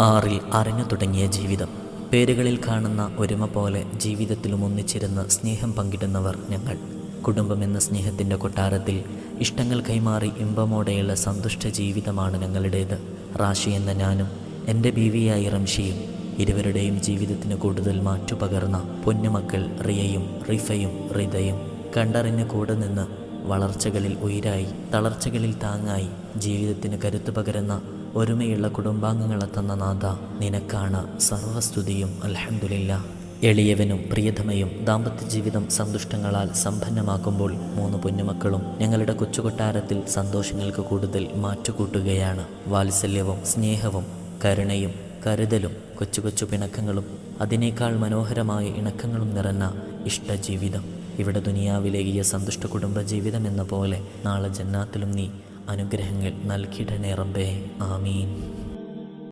ആറിൽ അറിഞ്ഞു തുടങ്ങിയ ജീവിതം. പേരുകളിൽ കാണുന്ന ഒരുമ പോലെ ജീവിതത്തിലും ഒന്നിച്ചിരുന്ന് സ്നേഹം പങ്കിടുന്നവർ ഞങ്ങൾ. കുടുംബമെന്ന സ്നേഹത്തിന്റെ കൊട്ടാരത്തിൽ ഇഷ്ടങ്ങൾ കൈമാറി ഇമ്പമോടെയുള്ള സന്തുഷ്ട ജീവിതമാണ് ഞങ്ങളുടേത്. റാഷി എന്ന ഞാനും എന്റെ ബീവിയായി റംഷിയും ഇരുവരുടെയും ജീവിതത്തിന് കൂടുതൽ മാറ്റുപകർന്ന പൊന്നുമക്കൾ റിയയും റിഫയും റിതയും കണ്ടറിഞ്ഞ് കൂടെ നിന്ന് വളർച്ചകളിൽ ഉയരായി തളർച്ചകളിൽ താങ്ങായി ജീവിതത്തിന് കരുത്തു പകരുന്ന ഒരുമയുള്ള കുടുംബാംഗങ്ങളെ തന്ന നാഥ നിനക്കാണ് സർവസ്തുതിയും അലഹമുല്ല എളിയവനും പ്രിയതമയും ദാമ്പത്യ ജീവിതം സന്തുഷ്ടങ്ങളാൽ സമ്പന്നമാക്കുമ്പോൾ മൂന്ന് പൊന്നുമക്കളും ഞങ്ങളുടെ കൊച്ചുകൊട്ടാരത്തിൽ സന്തോഷങ്ങൾക്ക് കൂടുതൽ മാറ്റുകൂട്ടുകയാണ്. വാത്സല്യവും സ്നേഹവും കരുണയും കരുതലും കൊച്ചു കൊച്ചു പിണക്കങ്ങളും അതിനേക്കാൾ മനോഹരമായ ഇണക്കങ്ങളും നിറഞ്ഞ ഇഷ്ടജീവിതം. ഇവിടെ ദുനിയാവിലേകിയ സന്തുഷ്ട കുടുംബജീവിതം എന്ന പോലെ നാളെ ജന്നാത്തിലും നീ അനുഗ്രഹങ്ങൾ നൽകിയിടണേ റബ്ബേ. ആമീൻ.